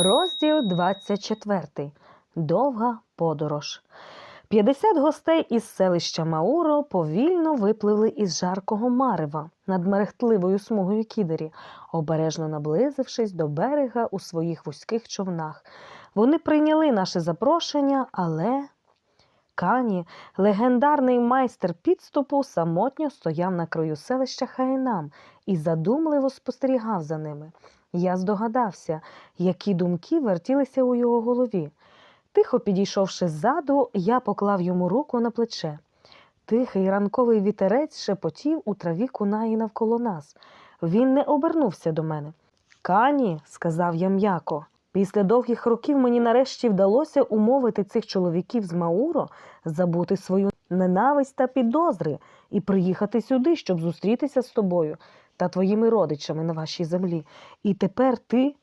Розділ 24. Довга подорож. 50 гостей із селища Мауро повільно випливли із жаркого марева над мерехтливою смугою кідері, обережно наблизившись до берега у своїх вузьких човнах. Вони прийняли наше запрошення, але Кані, легендарний майстер підступу, самотньо стояв на краю селища Хайнам і задумливо спостерігав за ними. Я здогадався, які думки вертілися у його голові. Тихо підійшовши ззаду, я поклав йому руку на плече. Тихий ранковий вітерець шепотів у траві кунаї навколо нас. Він не обернувся до мене. Кані, сказав я м'яко, після довгих років мені нарешті вдалося умовити цих чоловіків з Мауро забути свою ненависть та підозри і приїхати сюди, щоб зустрітися з тобою та твоїми родичами на вашій землі. І тепер ти,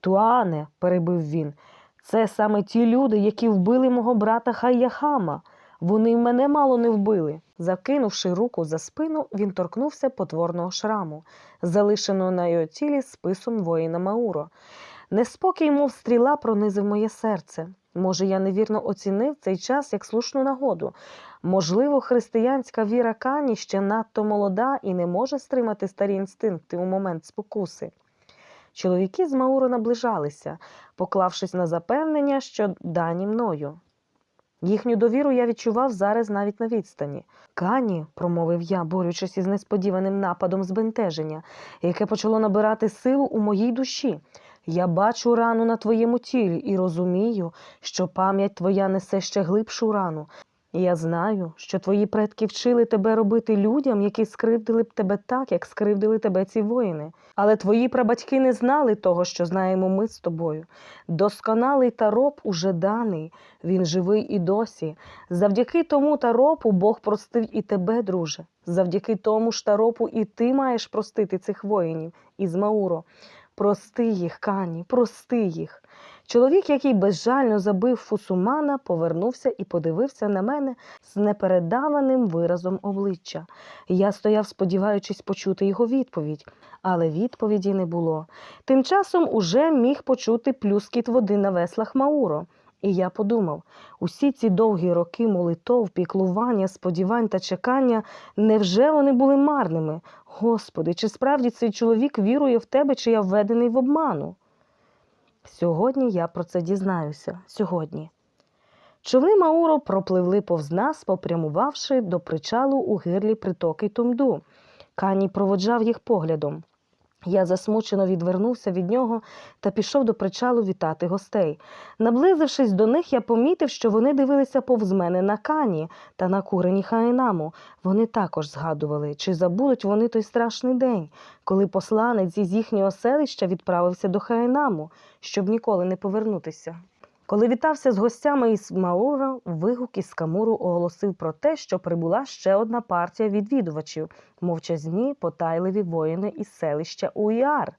Туане, перебив він, це саме ті люди, які вбили мого брата Хайяхама. Вони мене мало не вбили. Закинувши руку за спину, він торкнувся потворного шраму, залишеного на його тілі списом воїна Мауро. Неспокій, мов стріла, пронизив моє серце. Може, я невірно оцінив цей час як слушну нагоду. Можливо, християнська віра Кані ще надто молода і не може стримати старі інстинкти у момент спокуси. Чоловіки з Мауро наближалися, поклавшись на запевнення, що дані мною. Їхню довіру я відчував зараз навіть на відстані. Кані, промовив я, борючись із несподіваним нападом збентеження, яке почало набирати силу у моїй душі. Я бачу рану на твоєму тілі і розумію, що пам'ять твоя несе ще глибшу рану. Я знаю, що твої предки вчили тебе робити людям, які скривдили б тебе так, як скривдили тебе ці воїни. Але твої прабатьки не знали того, що знаємо ми з тобою. Досконалий тароб уже даний, він живий і досі. Завдяки тому таропу Бог простив і тебе, друже. Завдяки тому ж таропу і ти маєш простити цих воїнів із Мауро. Прости їх, Кані, прости їх. Чоловік, який безжально забив фусумана, повернувся і подивився на мене з непередаваним виразом обличчя. Я стояв, сподіваючись почути його відповідь, але відповіді не було. Тим часом уже міг почути плюскіт води на веслах Мауро. І я подумав, усі ці довгі роки молитов, піклування, сподівань та чекання, невже вони були марними? Господи, чи справді цей чоловік вірує в тебе, чи я введений в обману? Сьогодні я про це дізнаюся. Сьогодні. Човни Мауро пропливли повз нас, попрямувавши до причалу у гирлі притоки Тумду. Кані проводжав їх поглядом. Я засмучено відвернувся від нього та пішов до причалу вітати гостей. Наблизившись до них, я помітив, що вони дивилися повз мене на кані та на курені Хаїнаму. Вони також згадували, чи забудуть вони той страшний день, коли посланець із їхнього селища відправився до Хаїнаму, щоб ніколи не повернутися. Коли вітався з гостями із Маура, вигук із Камуру оголосив про те, що прибула ще одна партія відвідувачів, мовчазні, потайливі воїни із селища Уіар.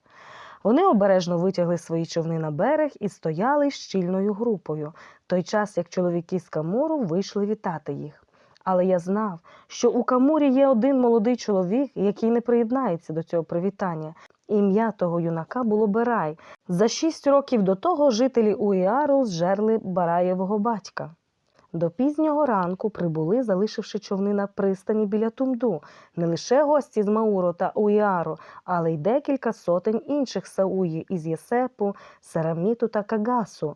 Вони обережно витягли свої човни на берег і стояли щільною групою, той час як чоловіки з Камуру вийшли вітати їх. Але я знав, що у Камурі є один молодий чоловік, який не приєднається до цього привітання. Ім'я того юнака було Берай. За шість років до того жителі Уіару зжерли Бараєвого батька. До пізнього ранку прибули, залишивши човни на пристані біля Тумду, не лише гості з Мауро та Уіару, але й декілька сотень інших сауї із Єсепу, Сараміту та Кагасу.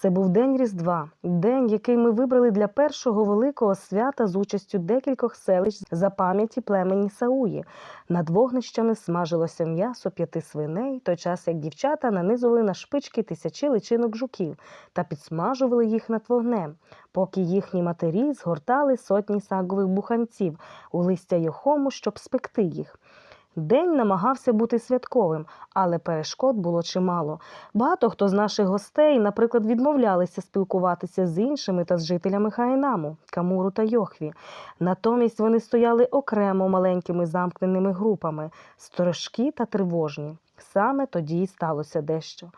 Це був день Різдва, день, який ми вибрали для першого великого свята з участю декількох селищ за пам'яті племені Сауї. Над вогнищами смажилося м'ясо п'яти свиней, той час як дівчата нанизували на шпички тисячі личинок жуків та підсмажували їх над вогнем, поки їхні матері згортали сотні сагових буханців у листя йохому, щоб спекти їх. День намагався бути святковим, але перешкод було чимало. Багато хто з наших гостей, наприклад, відмовлялися спілкуватися з іншими та з жителями Хайнаму, Камуру та Йохві. Натомість вони стояли окремо маленькими замкненими групами, сторожкі та тривожні. Саме тоді й сталося дещо.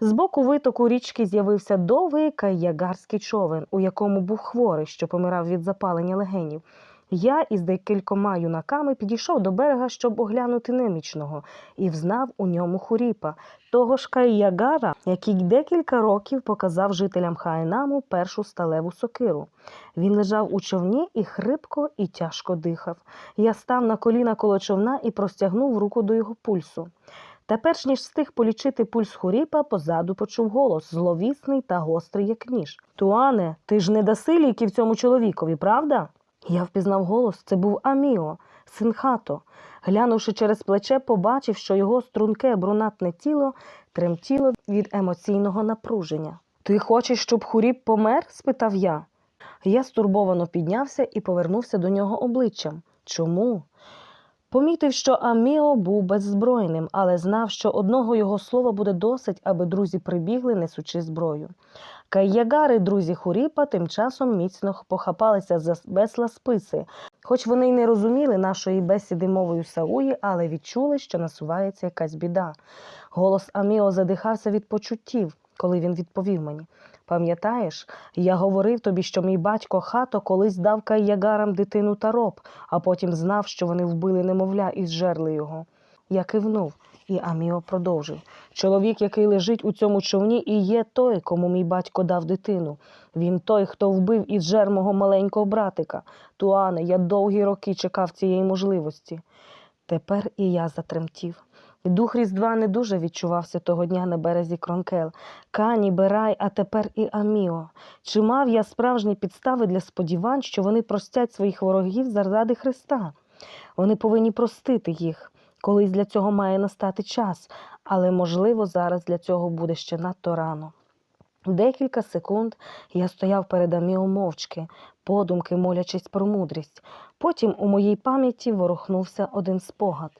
З боку витоку річки з'явився довгий кайягарський човен, у якому був хворий, що помирав від запалення легенів. Я із декількома юнаками підійшов до берега, щоб оглянути немічного, і взнав у ньому хуріпа, того ж Кайягара, який декілька років показав жителям Хаенаму першу сталеву сокиру. Він лежав у човні і хрипко і тяжко дихав. Я став на коліна коло човна і простягнув руку до його пульсу. Та перш ніж встиг полічити пульс хуріпа, позаду почув голос, зловісний та гострий, як ніж. Туане, ти ж не даси ліків цьому чоловікові, правда? Я впізнав голос, це був Аміо, син хато. Глянувши через плече, побачив, що його струнке брунатне тіло тремтіло від емоційного напруження. Ти хочеш, щоб хуріп помер? спитав я. Я стурбовано піднявся і повернувся до нього обличчям. Чому? Помітив, що Аміо був беззбройним, але знав, що одного його слова буде досить, аби друзі прибігли, несучи зброю. Кайягари, друзі Хуріпа, тим часом міцно похапалися за весла списи, хоч вони й не розуміли нашої бесіди мовою Сауї, але відчули, що насувається якась біда. Голос Аміо задихався від почуттів, коли він відповів мені. Пам'ятаєш, я говорив тобі, що мій батько хато колись дав кайягарам дитину та роб, а потім знав, що вони вбили немовля і зжерли його. Я кивнув, і Аміо продовжив. Чоловік, який лежить у цьому човні, і є той, кому мій батько дав дитину. Він той, хто вбив і зжер мого маленького братика. Туане, я довгі роки чекав цієї можливості. Тепер і я затремтів. Дух Різдва не дуже відчувався того дня на березі Кронкел. Кані, Берай, а тепер і Аміо. Чи мав я справжні підстави для сподівань, що вони простять своїх ворогів заради Христа? Вони повинні простити їх. Колись для цього має настати час, але, можливо, зараз для цього буде ще надто рано. Декілька секунд я стояв перед Аміо мовчки, подумки молячись про мудрість. Потім у моїй пам'яті ворухнувся один спогад.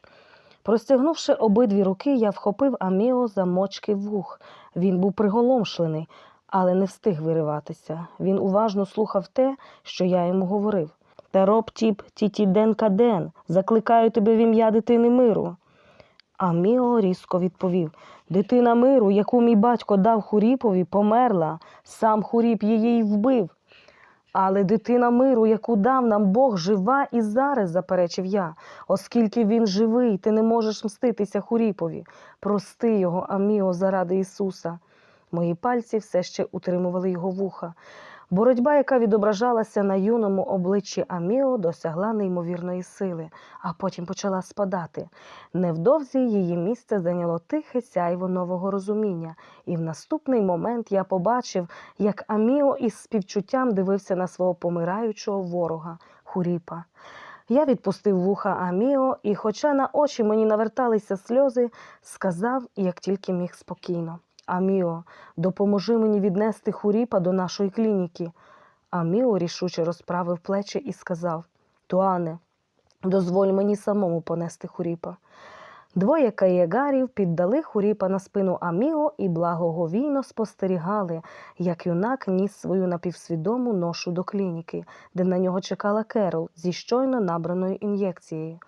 Простягнувши обидві руки, я вхопив Аміо за мочки вух. Він був приголомшлений, але не встиг вириватися. Він уважно слухав те, що я йому говорив. Тероб тіп тітіден каден, закликаю тебе в ім'я дитини миру. Аміо різко відповів Дитина миру, яку мій батько дав Хуріпові, померла, сам Хуріп її й вбив. Але дитина миру, яку дав нам Бог, жива і зараз, заперечив я, оскільки він живий, ти не можеш мститися Хуріпові. Прости його, Аміо, заради Ісуса. Мої пальці все ще утримували його вуха. Боротьба, яка відображалася на юному обличчі Аміо, досягла неймовірної сили, а потім почала спадати. Невдовзі її місце зайняло тихе сяйво нового розуміння, і в наступний момент я побачив, як Аміо із співчуттям дивився на свого помираючого ворога Хуріпа. Я відпустив вуха Аміо, і, хоча на очі мені наверталися сльози, сказав, як тільки міг спокійно. Аміо, допоможи мені віднести Хуріпа до нашої клініки. Аміо рішуче розправив плечі і сказав Туане, дозволь мені самому понести Хуріпа. Двоє каєгарів піддали Хуріпа на спину Аміо і благоговійно спостерігали, як юнак ніс свою напівсвідому ношу до клініки, де на нього чекала Керол зі щойно набраною ін'єкцією.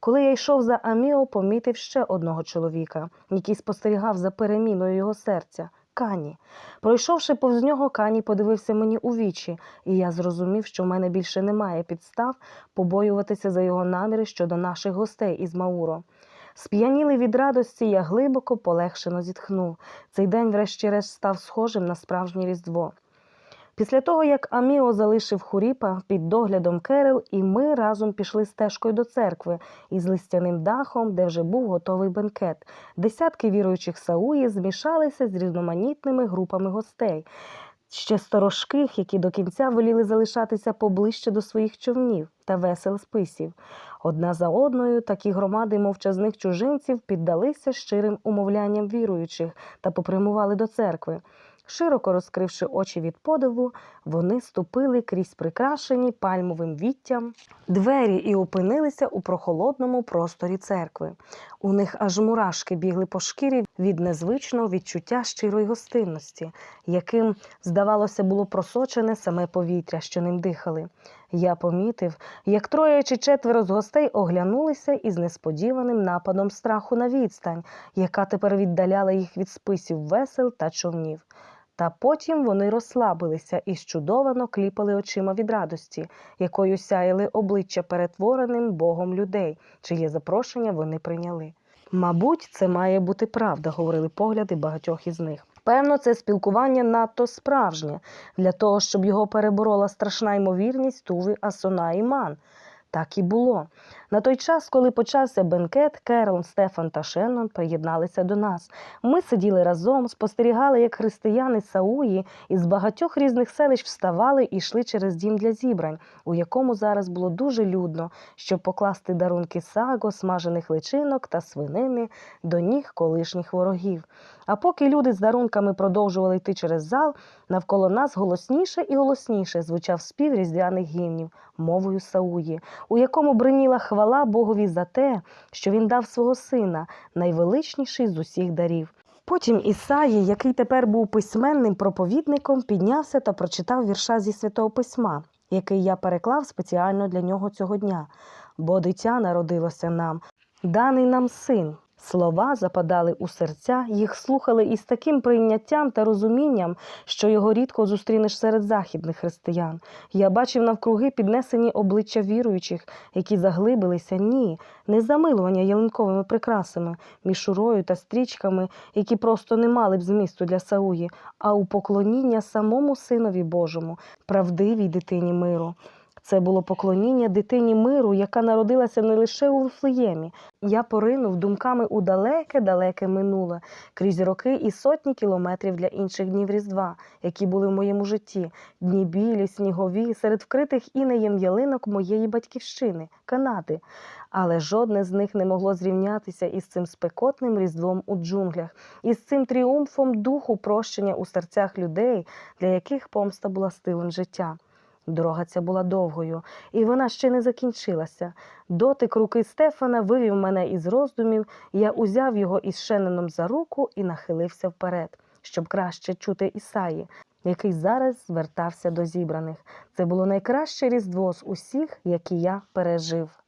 Коли я йшов за Аміо, помітив ще одного чоловіка, який спостерігав за переміною його серця. Кані. Пройшовши повз нього, Кані подивився мені у вічі, і я зрозумів, що в мене більше немає підстав побоюватися за його наміри щодо наших гостей із Мауро. Сп'янілий від радості, я глибоко полегшено зітхнув. Цей день, врешті-решт, став схожим на справжнє різдво. Після того, як Аміо залишив Хуріпа під доглядом Керел, і ми разом пішли стежкою до церкви із листяним дахом, де вже був готовий бенкет. Десятки віруючих Сауї змішалися з різноманітними групами гостей, ще сторожких, які до кінця воліли залишатися поближче до своїх човнів та весел списів. Одна за одною такі громади мовчазних чужинців піддалися щирим умовлянням віруючих та попрямували до церкви. Широко розкривши очі від подиву, вони ступили крізь прикрашені пальмовим віттям двері і опинилися у прохолодному просторі церкви. У них аж мурашки бігли по шкірі від незвичного відчуття щирої гостинності, яким, здавалося, було просочене саме повітря, що ним дихали. Я помітив, як троє чи четверо з гостей оглянулися із несподіваним нападом страху на відстань, яка тепер віддаляла їх від списів весел та човнів. Та потім вони розслабилися і щудовано кліпали очима від радості, якою сяяли обличчя перетвореним Богом людей, чиє запрошення вони прийняли. Мабуть, це має бути правда, говорили погляди багатьох із них. Певно, це спілкування надто справжнє для того, щоб його переборола страшна ймовірність Туви Асона і Ман. Так і було. На той час, коли почався бенкет, Керол, Стефан та Шеннон приєдналися до нас. Ми сиділи разом, спостерігали, як християни Сауї із багатьох різних селищ вставали і йшли через дім для зібрань, у якому зараз було дуже людно, щоб покласти дарунки саго, смажених личинок та свинини до ніг колишніх ворогів. А поки люди з дарунками продовжували йти через зал, навколо нас голосніше і голосніше звучав спів різдвяних гімнів мовою Сауї, у якому бриніла хвала Богові за те, що він дав свого сина, найвеличніший з усіх дарів. Потім Ісаї, який тепер був письменним проповідником, піднявся та прочитав вірша зі святого письма, який я переклав спеціально для нього цього дня. Бо дитя народилося нам, даний нам син. Слова западали у серця, їх слухали із таким прийняттям та розумінням, що його рідко зустрінеш серед західних християн. Я бачив навкруги піднесені обличчя віруючих, які заглибилися ні, не замилування ялинковими прикрасами, мішурою та стрічками, які просто не мали б змісту для Сауї, а у поклоніння самому Синові Божому, правдивій дитині миру. Це було поклоніння дитині миру, яка народилася не лише у Вифлеємі. Я поринув думками у далеке-далеке минуле, крізь роки і сотні кілометрів для інших днів Різдва, які були в моєму житті, дні білі, снігові, серед вкритих інеєм ялинок моєї батьківщини, Канади. Але жодне з них не могло зрівнятися із цим спекотним різдвом у джунглях, із цим тріумфом духу прощення у серцях людей, для яких помста була стилем життя. Дорога ця була довгою, і вона ще не закінчилася. Дотик руки Стефана вивів мене із роздумів, я узяв його із Шененом за руку і нахилився вперед, щоб краще чути Ісаї, який зараз звертався до зібраних. Це було найкраще різдво з усіх, які я пережив.